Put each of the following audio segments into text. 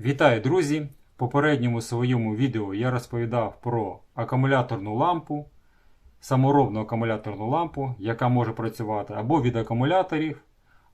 Вітаю, друзі! В попередньому своєму відео я розповідав про акумуляторну лампу, саморобну акумуляторну лампу, яка може працювати або від акумуляторів,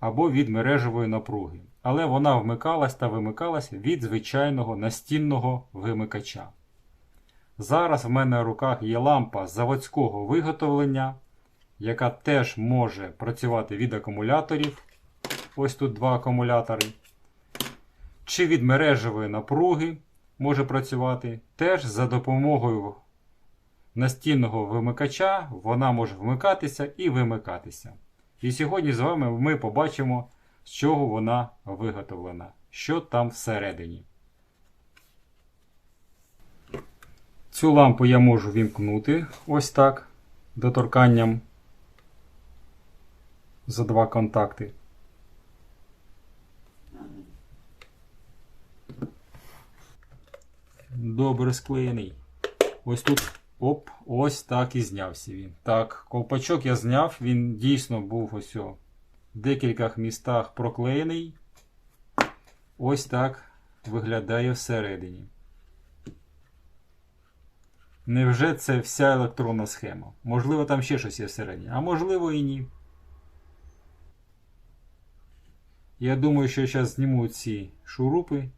або від мережевої напруги. Але вона вмикалась та вимикалась від звичайного настінного вимикача. Зараз в мене в руках є лампа заводського виготовлення, яка теж може працювати від акумуляторів. Ось тут два акумулятори чи від мережевої напруги може працювати. Теж за допомогою настінного вимикача вона може вмикатися і вимикатися. І сьогодні з вами ми побачимо, з чого вона виготовлена, що там всередині. Цю лампу я можу вімкнути ось так, доторканням за два контакти. Добре склеєний. Ось тут оп, ось так і знявся він. Так, ковпачок я зняв, він дійсно був ось о, в декількох містах проклеєний. Ось так виглядає всередині. Невже це вся електронна схема? Можливо, там ще щось є всередині, а можливо і ні. Я думаю, що зараз зніму ці шурупи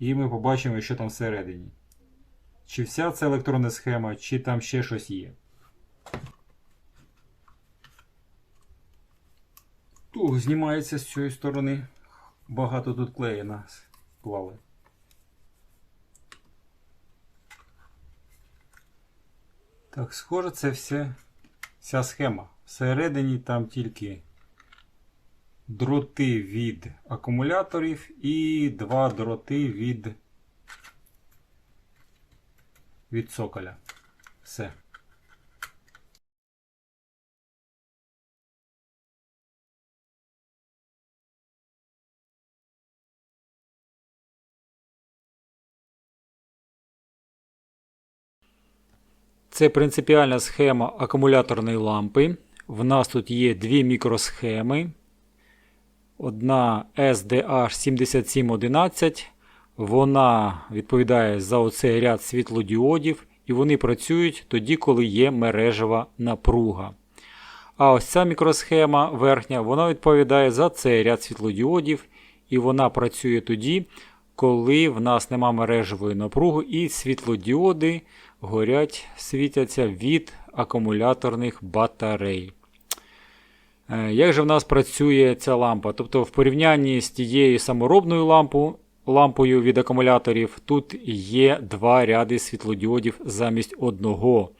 і ми побачимо, що там всередині. Чи вся ця електронна схема, чи там ще щось є. Туг знімається з цієї сторони. Багато тут клею склали. Так, схоже, це все, вся схема. Всередині там тільки дроти від акумуляторів і два дроти від, від цоколя. Все. Це принципіальна схема акумуляторної лампи. В нас тут є дві мікросхеми. Одна SDH7711. Вона відповідає за оцей ряд світлодіодів, і вони працюють тоді, коли є мережева напруга. А ось ця мікросхема верхня, вона відповідає за цей ряд світлодіодів, і вона працює тоді, коли в нас нема мережевої напруги, і світлодіоди горять, світяться від акумуляторних батарей. Е, Як же в нас працює ця лампа? Тобто, в порівнянні з тією саморобною лампою, лампою від акумуляторів, тут є два ряди світлодіодів замість одного.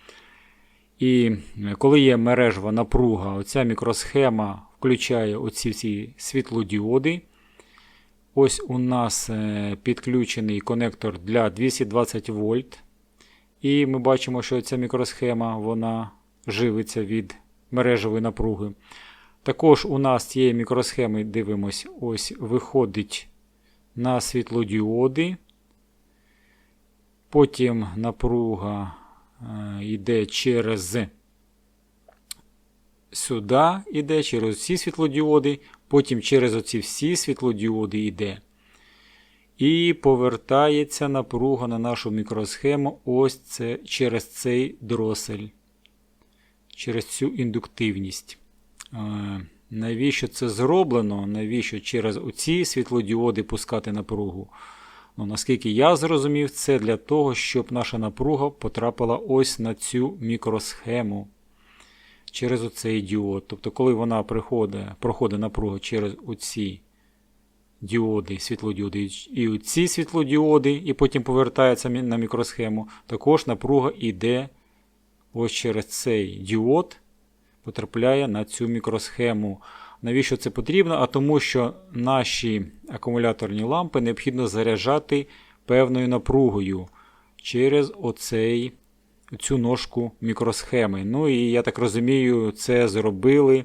І коли є мережева напруга, оця мікросхема включає оці всі світлодіоди. Ось у нас е, підключений конектор для 220 вольт. І ми бачимо, що ця мікросхема вона живиться від мережевої напруги. Також у нас цієї мікросхеми дивимось, ось виходить на світлодіоди. Потім напруга е, йде через сюди, йде через ці світлодіоди, потім через оці всі світлодіоди йде. І повертається напруга на нашу мікросхему ось це через цей дросель, через цю індуктивність. Е, Навіщо це зроблено? Навіщо через оці світлодіоди пускати напругу? Ну, Наскільки я зрозумів, це для того, щоб наша напруга потрапила ось на цю мікросхему через оцей діод. Тобто, коли вона приходить, проходить напруга через оці діоди, світлодіоди і оці світлодіоди, і потім повертається на мікросхему, також напруга йде ось через цей діод потрапляє на цю мікросхему. Навіщо це потрібно? А тому, що наші акумуляторні лампи необхідно заряджати певною напругою через оцей, цю ножку мікросхеми. Ну і я так розумію, це зробили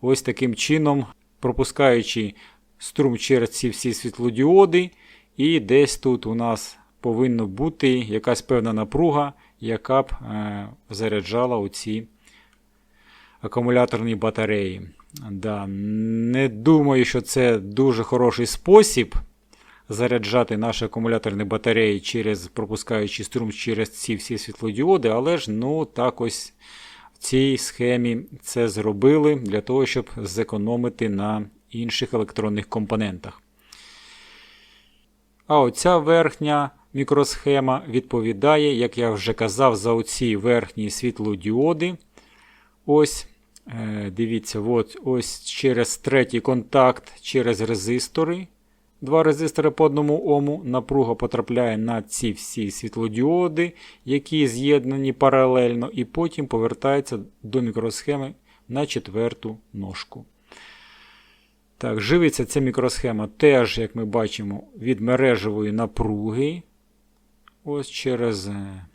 ось таким чином, пропускаючи струм через ці всі світлодіоди. І десь тут у нас повинна бути якась певна напруга, яка б е, заряджала оці акумуляторні батареї. Да, Не думаю, що це дуже хороший спосіб заряджати наші акумуляторні батареї через пропускаючи струм через ці всі світлодіоди, але ж ну так ось в цій схемі це зробили для того, щоб зекономити на інших електронних компонентах. А оця верхня мікросхема відповідає, як я вже казав, за оці верхні світлодіоди. Ось, е, дивіться, от, ось через третій контакт через резистори. Два резистори по одному ому. Напруга потрапляє на ці всі світлодіоди, які з'єднані паралельно, і потім повертається до мікросхеми на четверту ножку. Так, Живиться ця мікросхема теж, як ми бачимо, від мережевої напруги. Ось через е,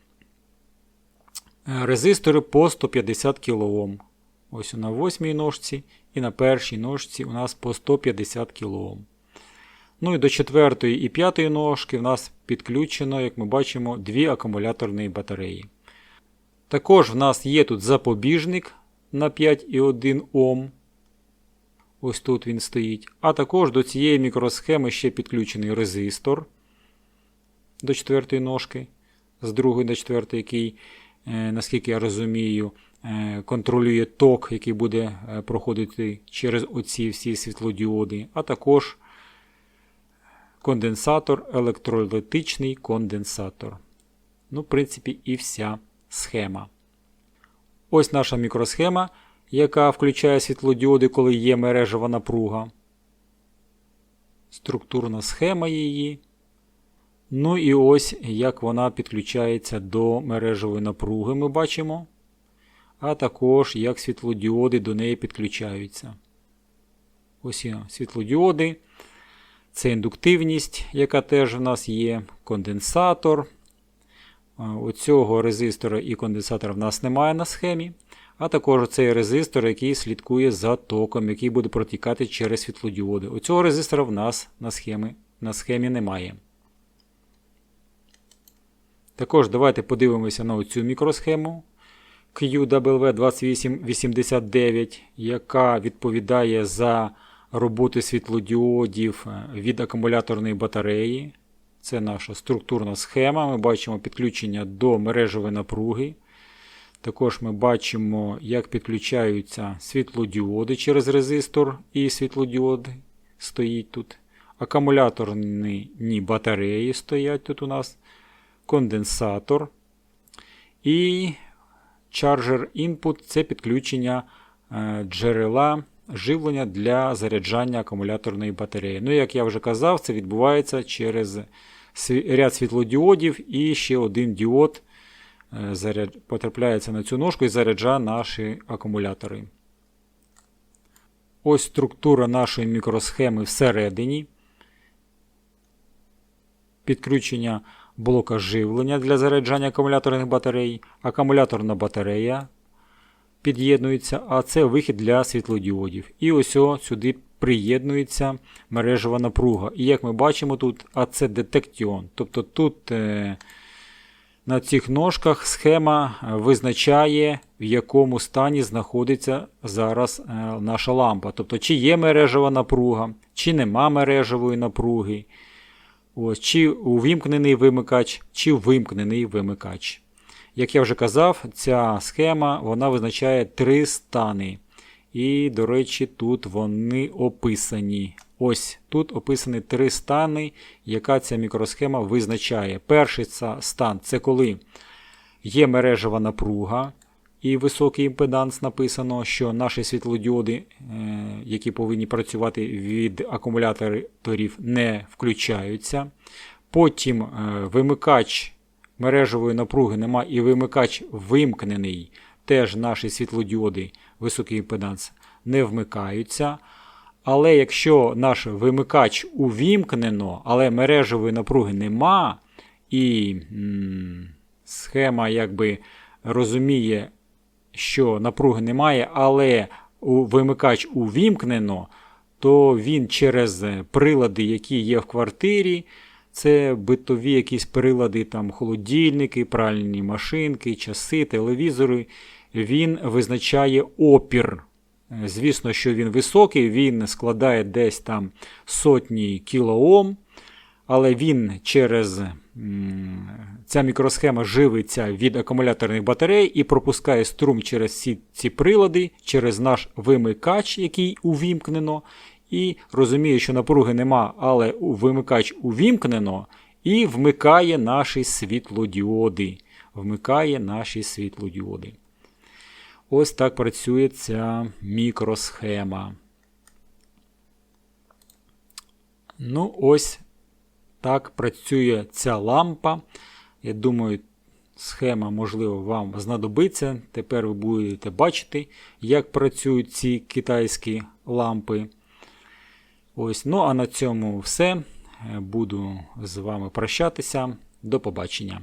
резистори по 150 кОм. Ось на восьмій ножці і на першій ножці у нас по 150 кОм. Ну і до четвертої і п'ятої ножки в нас підключено, як ми бачимо, дві акумуляторні батареї. Також в нас є тут запобіжник на 5,1 Ом. Ось тут він стоїть. А також до цієї мікросхеми ще підключений резистор до четвертої ножки, з другої до четвертої, який, е, наскільки я розумію, е, контролює ток, який буде е, проходити через оці всі світлодіоди, а також конденсатор, електролітичний конденсатор. Ну, в принципі, і вся схема. Ось наша мікросхема, яка включає світлодіоди, коли є мережева напруга. Структурна схема її. Ну і ось як вона підключається до мережевої напруги, ми бачимо. А також як світлодіоди до неї підключаються. Ось світлодіоди. Це індуктивність, яка теж в нас є, конденсатор. Оцього резистора і конденсатора в нас немає на схемі. А також цей резистор, який слідкує за током, який буде протікати через світлодіоди. Оцього резистора в нас на схемі, на схемі немає. Також давайте подивимося на цю мікросхему QW2889, яка відповідає за роботу світлодіодів від акумуляторної батареї. Це наша структурна схема. Ми бачимо підключення до мережевої напруги. Також ми бачимо, як підключаються світлодіоди через резистор і світлодіоди стоїть тут. Акумуляторні батареї стоять тут у нас конденсатор. І Charger Input це підключення е, джерела живлення для заряджання акумуляторної батареї. Ну, як я вже казав, це відбувається через ряд світлодіодів і ще один діод е, потрапляється на цю ножку і заряджає наші акумулятори. Ось структура нашої мікросхеми всередині. Підключення блока живлення для заряджання акумуляторних батарей, акумуляторна батарея під'єднується, а це вихід для світлодіодів. І ось сюди приєднується мережева напруга. І як ми бачимо тут, а це детектіон. Тобто тут е, на цих ножках схема визначає, в якому стані знаходиться зараз е, наша лампа. Тобто, чи є мережева напруга, чи нема мережевої напруги. Чи увімкнений вимикач, чи вимкнений вимикач. Як я вже казав, ця схема вона визначає три стани. І, до речі, тут вони описані. Ось тут описані три стани, яка ця мікросхема визначає. Перший стан це коли є мережева напруга і високий імпеданс написано, що наші світлодіоди, е, які повинні працювати від акумуляторів, не включаються. Потім е, вимикач мережевої напруги нема і вимикач вимкнений. Теж наші світлодіоди, високий імпеданс, не вмикаються. Але якщо наш вимикач увімкнено, але мережевої напруги нема, і м, схема якби розуміє, що напруги немає, але вимикач увімкнено, то він через прилади, які є в квартирі, це битові якісь прилади, там холодильники, пральні машинки, часи, телевізори. Він визначає опір. Звісно, що він високий, він складає десь там сотні кілоом. але він через ця мікросхема живиться від акумуляторних батарей і пропускає струм через всі ці прилади, через наш вимикач, який увімкнено. І розуміє, що напруги нема, але вимикач увімкнено і вмикає наші світлодіоди. Вмикає наші світлодіоди. Ось так працює ця мікросхема. Ну, ось так працює ця лампа. Я думаю, схема, можливо, вам знадобиться. Тепер ви будете бачити, як працюють ці китайські лампи. Ось, ну а на цьому все. Буду з вами прощатися. До побачення.